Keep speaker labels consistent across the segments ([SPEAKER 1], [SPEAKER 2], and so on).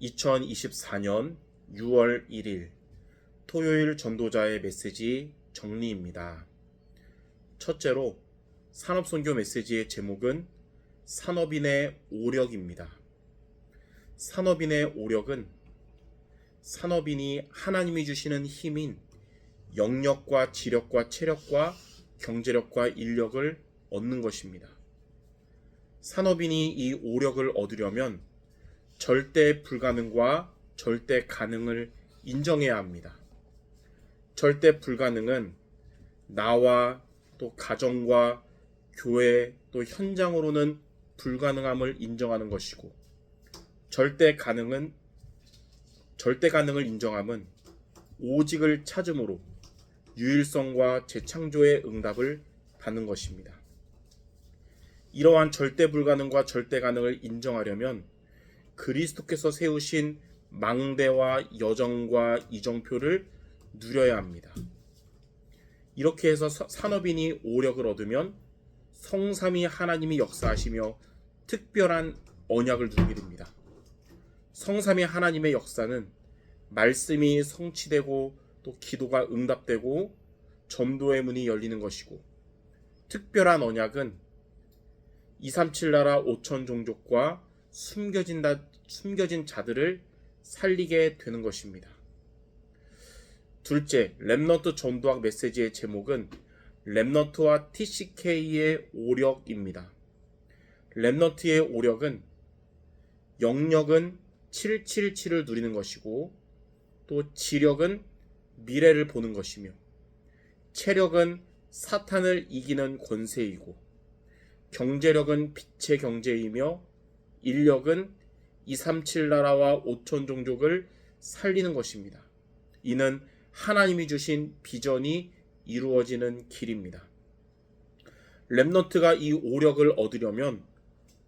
[SPEAKER 1] 2024년 6월 1일 토요일 전도자의 메시지 정리입니다. 첫째로 산업선교 메시지의 제목은 산업인의 오력입니다. 산업인의 오력은 산업인이 하나님이 주시는 힘인 영력과 지력과 체력과 경제력과 인력을 얻는 것입니다. 산업인이 이 오력을 얻으려면 절대 불가능과 절대 가능을 인정해야 합니다. 절대 불가능은 나와 또 가정과 교회 또 현장으로는 불가능함을 인정하는 것이고 절대 가능은 절대 가능을 인정함은 오직을 찾음으로 유일성과 재창조의 응답을 받는 것입니다. 이러한 절대 불가능과 절대 가능을 인정하려면 그리스도께서 세우신 망대와 여정과 이정표를 누려야 합니다. 이렇게 해서 서- 산업인이 오력을 얻으면 성삼위 하나님이 역사하시며 특별한 언약을 누리게 됩니다. 성삼위 하나님의 역사는 말씀이 성취되고 또 기도가 응답되고 전도의 문이 열리는 것이고 특별한 언약은 237 나라 5천 종족과 숨겨진, 다, 숨겨진 자들을 살리게 되는 것입니다. 둘째, 랩너트 전도학 메시지의 제목은 랩너트와 TCK의 오력입니다. 랩너트의 오력은 영력은 777을 누리는 것이고 또 지력은 미래를 보는 것이며 체력은 사탄을 이기는 권세이고 경제력은 빛의 경제이며 인력은 237 나라와 5천 종족을 살리는 것입니다. 이는 하나님이 주신 비전이 이루어지는 길입니다. 랩너트가 이 오력을 얻으려면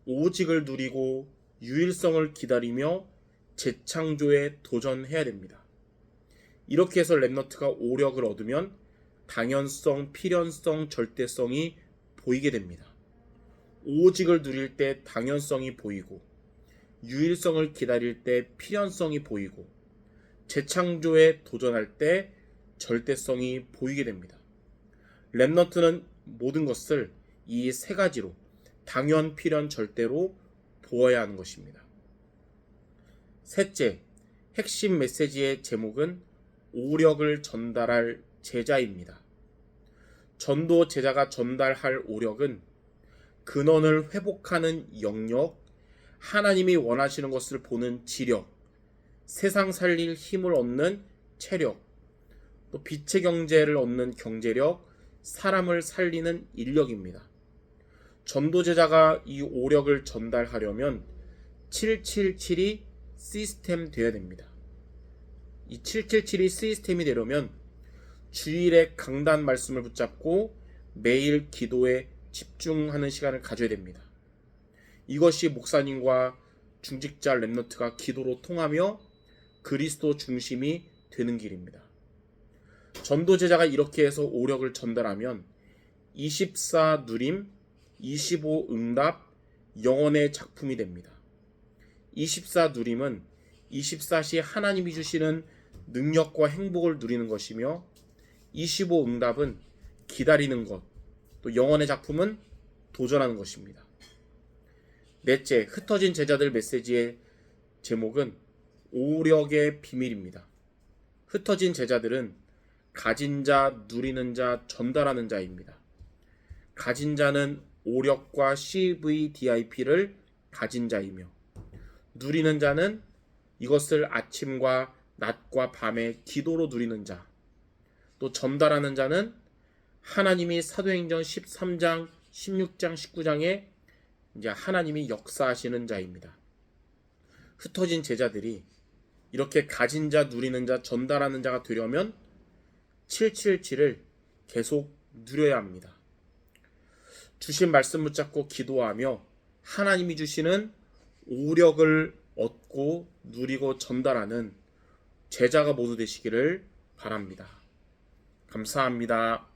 [SPEAKER 1] 오직을 누리고 유일성을 기다리며 재창조에 도전해야 됩니다. 이렇게 해서 랩너트가 오력을 얻으면 당연성, 필연성, 절대성이 보이게 됩니다. 오직을 누릴 때 당연성이 보이고 유일성을 기다릴 때 필연성이 보이고 재창조에 도전할 때 절대성이 보이게 됩니다. 랩너트는 모든 것을 이 세 가지로 당연, 필연, 절대로 보아야 하는 것입니다. 셋째, 핵심 메시지의 제목은 오력을 전달할 제자입니다. 전도 제자가 전달할 오력은 근원을 회복하는 영역, 하나님이 원하시는 것을 보는 지력, 세상 살릴 힘을 얻는 체력, 또 빛의 경제를 얻는 경제력, 사람을 살리는 인력입니다. 전도 제자가 이 오력을 전달하려면 777이 시스템 되어야 됩니다. 이 777이 시스템이 되려면 주일에 강단 말씀을 붙잡고 매일 기도에 집중하는 시간을 가져야 됩니다. 이것이 목사님과 중직자 랩너트가 기도로 통하며 그리스도 중심이 되는 길입니다. 전도 제자가 이렇게 해서 오력을 전달하면 24 누림, 25 응답, 영혼의 작품이 됩니다. 24 누림은 24시 하나님이 주시는 능력과 행복을 누리는 것이며 25 응답은 기다리는 것, 또 영혼의 작품은 도전하는 것입니다. 넷째, 흩어진 제자들 메시지의 제목은 오력의 비밀입니다. 흩어진 제자들은 가진 자, 누리는 자, 전달하는 자입니다. 가진 자는 오력과 CVDIP를 가진 자이며 누리는 자는 이것을 아침과 낮과 밤에 기도로 누리는 자. 또 전달하는 자는 하나님이 사도행전 13장, 16장, 19장에 이제 하나님이 역사하시는 자입니다. 흩어진 제자들이 이렇게 가진 자, 누리는 자, 전달하는 자가 되려면 777을 계속 누려야 합니다. 주신 말씀 붙잡고 기도하며 하나님이 주시는 오력을 얻고 누리고 전달하는 제자가 모두 되시기를 바랍니다. 감사합니다.